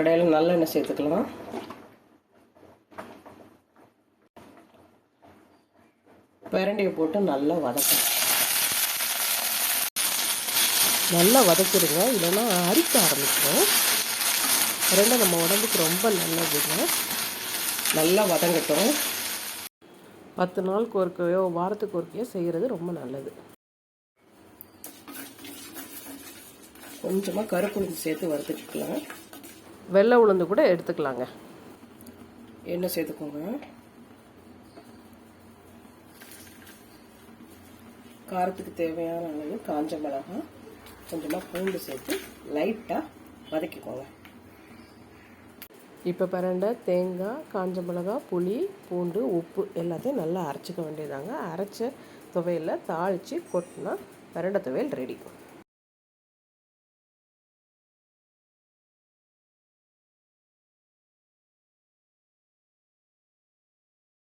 கடையில் நல்லெண்ணெய் சேர்த்துக்கலாம். பிரண்டையை போட்டு நல்லா வதக்கணும் நல்லா வதக்கிடுங்க. இல்லைன்னா அரிக்க ஆரம்பிச்சிடும். பிரண்டை நம்ம உடம்புக்கு ரொம்ப நல்லதுங்க. நல்லா வதங்கட்டும். பத்து நாளுக்கு ஒருக்கையோ வாரத்துக்கு ஒருக்கையோ செய்கிறது ரொம்ப நல்லது. கொஞ்சமாக கருப்பு உளுந்து சேர்த்து வறுத்துக்கலாம். வெள்ளை உளுந்து கூட எடுத்துக்கலாங்க. எண்ணெய் சேர்த்துக்கோங்க. காரத்துக்கு தேவையான அளவு காஞ்ச மிளகாய் கொஞ்சமாக பூண்டு சேர்த்து லைட்டாக வதக்கிக்கோங்க. இப்போ பரண்டை தேங்காய் காஞ்ச மிளகாய் புளி பூண்டு உப்பு எல்லாத்தையும் நல்லா அரைச்சிக்க வேண்டியதாங்க அரைச்ச துவையில் தாளித்து கொட்டினா பரண்டை துவையல் ரெடி